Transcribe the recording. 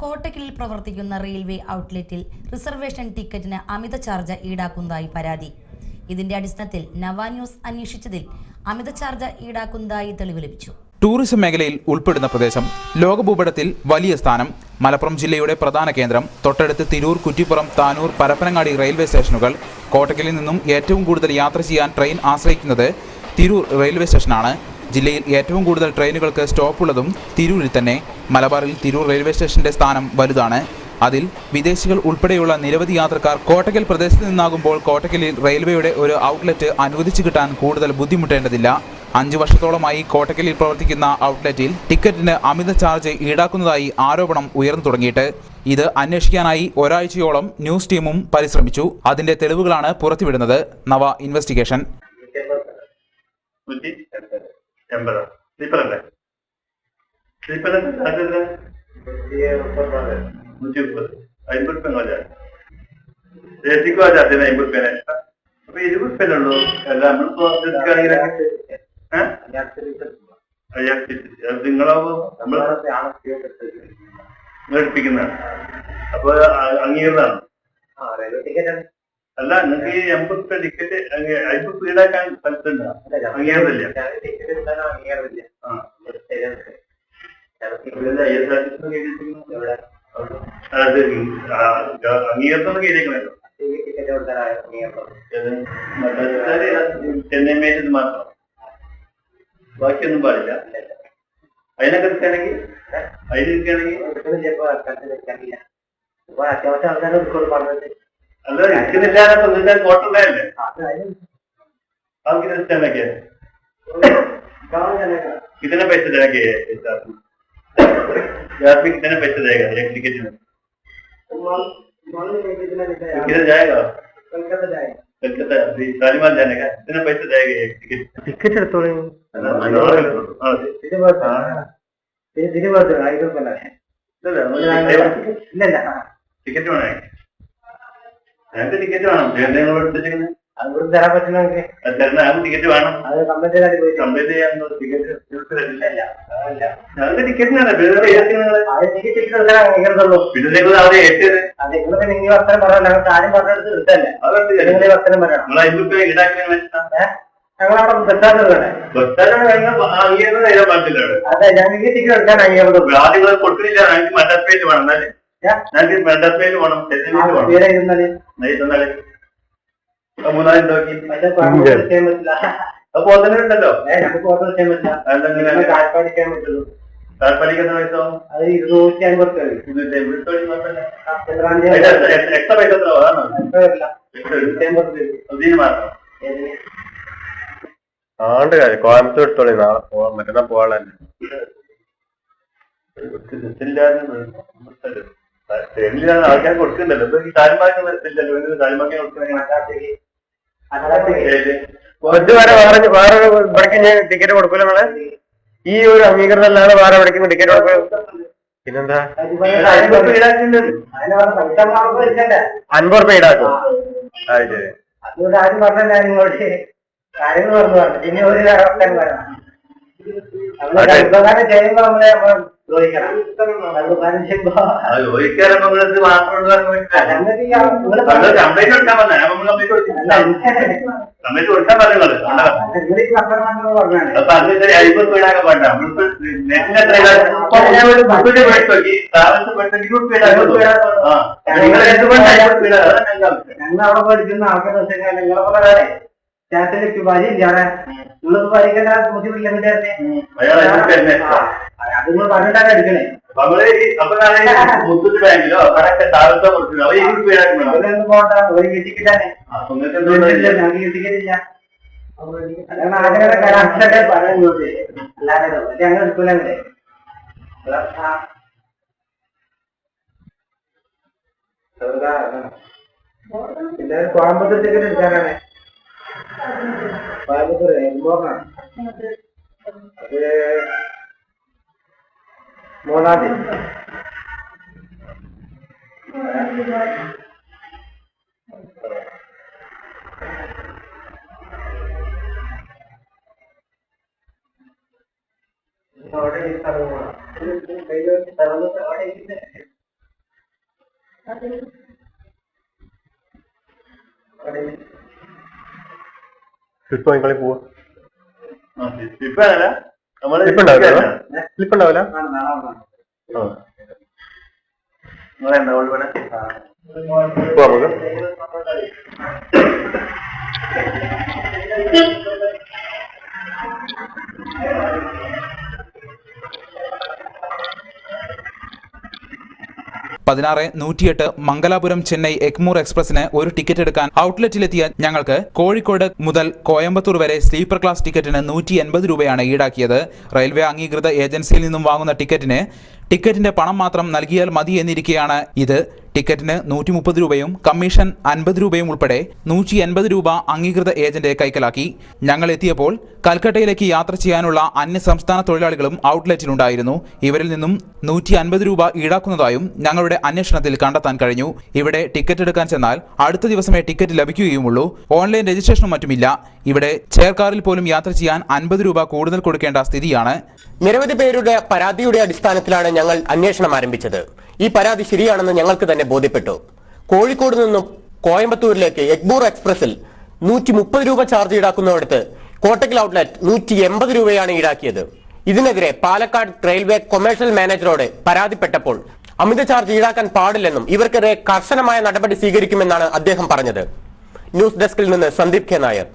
കോട്ടക്കലിൽ പ്രവർത്തിക്കുന്ന railway ഔട്ട്ലെറ്റിൽ reservation ടിക്കറ്റിന് അമിത charge ഈടാക്കുന്നതായി പരാതി. ഇതിന്റെ അടിസ്ഥാനത്തിൽ നവാ ന്യൂസ് അന്വേഷിച്ചതിൽ അമിത ചാർജ് ഈടാക്കുന്നതായി തെളിവ് ലഭിച്ചു. ടൂറിസം മേഖലയിൽ ഉൾപ്പെടുന്ന പ്രദേശം ലോകഭൂപടത്തിൽ വലിയ സ്ഥാനം. മലപ്പുറം ജില്ലയുടെ പ്രധാന കേന്ദ്രം. തൊട്ടടുത്ത് തിരൂർ കുറ്റിപ്പുറം താനൂർ പരപ്പനങ്ങാടി റെയിൽവേ സ്റ്റേഷനുകൾ. കോട്ടക്കലിൽ നിന്നും ഏറ്റവും കൂടുതൽ യാത്ര ചെയ്യാൻ ട്രെയിൻ ആശ്രയിക്കുന്നത് തിരൂർ റെയിൽവേ സ്റ്റേഷനാണ്. ജില്ലയിൽ ഏറ്റവും കൂടുതൽ ട്രെയിനുകൾക്ക് സ്റ്റോപ്പുള്ളതും തിരൂരിൽ തന്നെ. മലബാറിൽ തിരൂർ റെയിൽവേ സ്റ്റേഷന്റെ സ്ഥാനം വലുതാണ്. അതിൽ വിദേശികൾ ഉൾപ്പെടെയുള്ള നിരവധി യാത്രക്കാർ കോട്ടക്കൽ പ്രദേശത്ത് നിന്നാകുമ്പോൾ കോട്ടക്കലിൽ റെയിൽവേയുടെ ഒരു ഔട്ട്ലെറ്റ് അനുവദിച്ചു കിട്ടാൻ കൂടുതൽ ബുദ്ധിമുട്ടേണ്ടതില്ല. അഞ്ചു വർഷത്തോളമായി കോട്ടക്കലിൽ പ്രവർത്തിക്കുന്ന ഔട്ട്ലെറ്റിൽ ടിക്കറ്റിന് അമിത ചാർജ് ഈടാക്കുന്നതായി ആരോപണം ഉയർന്നു തുടങ്ങിയിട്ട്. ഇത് അന്വേഷിക്കാനായി ഒരാഴ്ചയോളം ന്യൂസ് ടീമും പരിശ്രമിച്ചു. അതിന്റെ തെളിവുകളാണ് പുറത്തുവിടുന്നത്. നവ ഇൻവെസ്റ്റിഗേഷൻ. എൺപത്. സ്ലീപ്പറല്ലേ അല്ലേ? ചാർജ് എത്ര നൂറ്റി മുപ്പത് അമ്പത് റുപ്യ എ അമ്പത് റുപ്യ എക്സ്ട്രാ അപ്പൊ ഇരുപത് ഉള്ളൂ. അല്ല നമ്മളിപ്പോ നിങ്ങളാവുമ്പോ നമ്മൾ എടുപ്പിക്കുന്നതാണ്. അപ്പൊ അംഗീകൃതമാണ്. അല്ല നിങ്ങൾക്ക് ഈ എൺപത് ടിക്കറ്റ് അയ്പത് സ്പീഡാക്കാൻ സ്ഥലത്തുണ്ട് അംഗീകാരമില്ല അംഗീകാരത്തൊന്നും മദ്രാസുകാര് ചെന്നൈ മേറ്റത് മാത്രം. ബാക്കിയൊന്നും പാടില്ല. അതിനൊക്കെ എടുക്കുകയാണെങ്കിൽ? അതിന് എടുക്കുകയാണെങ്കിൽ? അത്യാവശ്യം ആൾക്കാരെ പറഞ്ഞത്. അല്ല എടുക്കുന്നില്ലാതെ തൊന്നിട്ടാൽ കോട്ടുണ്ടായല്ലേ അവർക്ക് ഇഷ്ടമൊക്കെ कितने पैसे देंगे यार कितने पैसे देगा एक टिकट में तो किधर जाएगा कलकत्ता अभी शालीमार जाने का कितने पैसे देगा एक टिकट ടിക്കറ്റ് എടുത്തോളൂ हाँ, ഞങ്ങൾക്ക് ടിക്കറ്റ് വേണം. നിങ്ങൾ എടുത്തിരിക്കുന്നത് അത് ഇവിടെ തരാൻ പറ്റുന്നെങ്കിൽ അത് തരുന്ന ഞങ്ങൾക്ക് ടിക്കറ്റ് വേണം. അത് പോയി. കംപ്ലീറ്റ് ചെയ്യാൻ ടിക്കറ്റ് തരില്ല. ഞങ്ങൾക്ക് ടിക്കറ്റിനാണ് പിന്നെ ഏസി നിങ്ങൾ? അത് എനിക്ക് ടിക്കറ്റ് എടുക്കാൻ അംഗീകൃതമുള്ളൂ പിന്നെ നിങ്ങൾ അവിടെ ഏറ്റിയത്? അത് നിങ്ങൾ നിങ്ങൾ വർത്തനം പറയാൻ ഞങ്ങൾക്ക് ആരും പറഞ്ഞെടുത്ത് കിട്ടല്ലേ അതുകൊണ്ട് നിങ്ങൾ ഈ വർത്തനം പറയണം. നിങ്ങൾ അഞ്ചു രൂപ ഈടാക്കാൻ വെച്ചാൽ ഞങ്ങളവിടെ ബസ്സാണ് വേണേ ബസ്സാണ് കഴിഞ്ഞാൽ അംഗീകാരം നേരെ പാടില്ല അവിടെ അതെ ഞങ്ങൾക്ക് ടിക്കറ്റ് എടുക്കാൻ അംഗീകരണം കൊടുക്കുന്നില്ല. ഞങ്ങൾക്ക് പേര് വേണം എന്നാൽ. ഞങ്ങൾക്ക് മദ്രാസ് പേര് വേണം സെറ്റിൽമെന്റ് വേണം പേരെ ഇരുന്നാൽ നെയ് തന്നാൽ. അപ്പൊ മൂന്നാൽ നോക്കി പക്ഷേ കോയമ്പത്തൂർ ചെയ്യാൻ പറ്റില്ല. അപ്പൊ തന്നെ ഉണ്ടല്ലോ. ഓർഡർ ചെയ്യാൻ പറ്റില്ല. പറ്റുള്ളൂ. പൈസ? അത് ഇരുന്നൂറ്റി പൈസ എത്ര? ആണ്ട് കാര്യം കോയമ്പത്തൂർ എടുത്തോളി നാളെ പോവാൻ മറ്റന്നാ പോവാളല്ലേ ട്രെയിനിലാണ് ആൾക്കാർ കൊടുക്കുന്നുണ്ടല്ലോ ഇപ്പൊ ഈ വേറെ വേറെ ഇവിടേക്ക് ഞാൻ ടിക്കറ്റ് കൊടുക്കൂല നമ്മളെ ഈ ഒരു അംഗീകൃതം അല്ലാതെ വേറെ എവിടേക്കും ടിക്കറ്റ് കൊടുക്കൂ പിന്നെന്താ? അൻപത് റുപ്യ ഈടാക്കും. അത് ശരി. അതുകൊണ്ട് ആദ്യം പറഞ്ഞല്ല നിങ്ങളോട് കാര്യങ്ങൾ പറഞ്ഞു പറഞ്ഞു പിന്നെ ഒരു നമ്മൾ നമ്മളത് മാത്രമുള്ള നിങ്ങൾ കംപ്ലൈന്റ് കൊടുക്കാൻ കൊടുക്കാൻ പറഞ്ഞത്. അപ്പൊ വീടാക്കാൻ പാടില്ല നമ്മളിപ്പോ താമസം പെട്ടെന്ന് നിങ്ങൾ എന്തുകൊണ്ട് ഞങ്ങൾ അവിടെ പഠിക്കുന്ന ആൾക്കാരെ നിങ്ങളെ പോലെ സ്റ്റാറ്റിലേക്ക് വരില്ല അവിടെ നിങ്ങളിപ്പോ പഠിക്കേണ്ട ബുദ്ധിമുട്ടില്ല തന്നെ അത് നിങ്ങൾ പറഞ്ഞിട്ടാണ് എടുക്കണേ കോയമ്പത്തൂർ ടിക്കറ്റ് എടുക്കാനാണ്. കോയമ്പത്തൂർ എംബോർണാണ് അത് മൂന്നാം തീയതി അവിടെ ഈ സ്ഥലം വേണം. ഇത് കയ്യിൽ വെച്ച് സ്ഥലം അവിടെ ഇരിക്കുന്നത് സ്ലിപ്പ് വാങ്ങിക്കളി പോവാ. സ്ലിപ്പ് ഉണ്ടാവില്ല ഉണ്ടാവില്ല? നമുക്ക്. പതിനാറ് നൂറ്റിയെട്ട് മംഗലാപുരം ചെന്നൈ എഗ്മൂർ എക്സ്പ്രസിന് ഒരു ടിക്കറ്റ് എടുക്കാൻ ഔട്ട്ലെറ്റിലെത്തിയ ഞങ്ങൾക്ക് കോഴിക്കോട് മുതൽ കോയമ്പത്തൂർ വരെ സ്ലീപ്പർ ക്ലാസ് ടിക്കറ്റിന് നൂറ്റി എൺപത് രൂപയാണ് ഈടാക്കിയത്. റെയിൽവേ അംഗീകൃത ഏജൻസിയിൽ നിന്നും വാങ്ങുന്ന ടിക്കറ്റിന് ടിക്കറ്റിന്റെ പണം മാത്രം നൽകിയാൽ മതി എന്നിരിക്കെയാണ് ഇത്. ടിക്കറ്റിന് നൂറ്റി മുപ്പത് രൂപയും കമ്മീഷൻ അൻപത് രൂപയും ഉൾപ്പെടെ നൂറ്റി എൺപത് രൂപ അംഗീകൃത ഏജന്റ് കൈക്കലാക്കി. ഞങ്ങൾ എത്തിയപ്പോൾ കൽക്കട്ടയിലേക്ക് യാത്ര ചെയ്യാനുള്ള അന്യ സംസ്ഥാന തൊഴിലാളികളും ഔട്ട്ലെറ്റിലുണ്ടായിരുന്നു. ഇവരിൽ നിന്നും നൂറ്റി അൻപത് രൂപ ഈടാക്കുന്നതായും ഞങ്ങളുടെ അന്വേഷണത്തിൽ കണ്ടെത്താൻ കഴിഞ്ഞു. ഇവിടെ ടിക്കറ്റ് എടുക്കാൻ ചെന്നാൽ അടുത്ത ദിവസമേ ടിക്കറ്റ് ലഭിക്കുകയുമുള്ളൂ. ഓൺലൈൻ രജിസ്ട്രേഷനും മറ്റുമില്ല. ഇവിടെ ചെയർകാറിൽ പോലും യാത്ര ചെയ്യാൻ അൻപത് രൂപ കൂടുതൽ കൊടുക്കേണ്ട സ്ഥിതിയാണ്. നിരവധി പേരുടെ പരാതിയുടെ അടിസ്ഥാനത്തിലാണ് ഞങ്ങൾ അന്വേഷണം ആരംഭിച്ചത്. ഈ പരാതി ശരിയാണെന്ന് ഞങ്ങൾക്ക് തന്നെ ബോധ്യപ്പെട്ടു. കോഴിക്കോട് നിന്നും കോയമ്പത്തൂരിലേക്ക് എഗ്ബൂർ എക്സ്പ്രസിൽ നൂറ്റി മുപ്പത് രൂപ ചാർജ് ഈടാക്കുന്നവടത്ത് കോട്ടക്കൽ ഔട്ട്ലെറ്റ് നൂറ്റി എൺപത് രൂപയാണ് ഈടാക്കിയത്. ഇതിനെതിരെ പാലക്കാട് റെയിൽവേ കൊമേഴ്ഷ്യൽ മാനേജറോട് പരാതിപ്പെട്ടപ്പോൾ അമിത ചാർജ് ഈടാക്കാൻ പാടില്ലെന്നും ഇവർക്കെതിരെ കർശനമായ നടപടി സ്വീകരിക്കുമെന്നാണ് അദ്ദേഹം പറഞ്ഞത്. ന്യൂസ് ഡെസ്കിൽ നിന്ന് സന്ദീപ് കെ നായർ.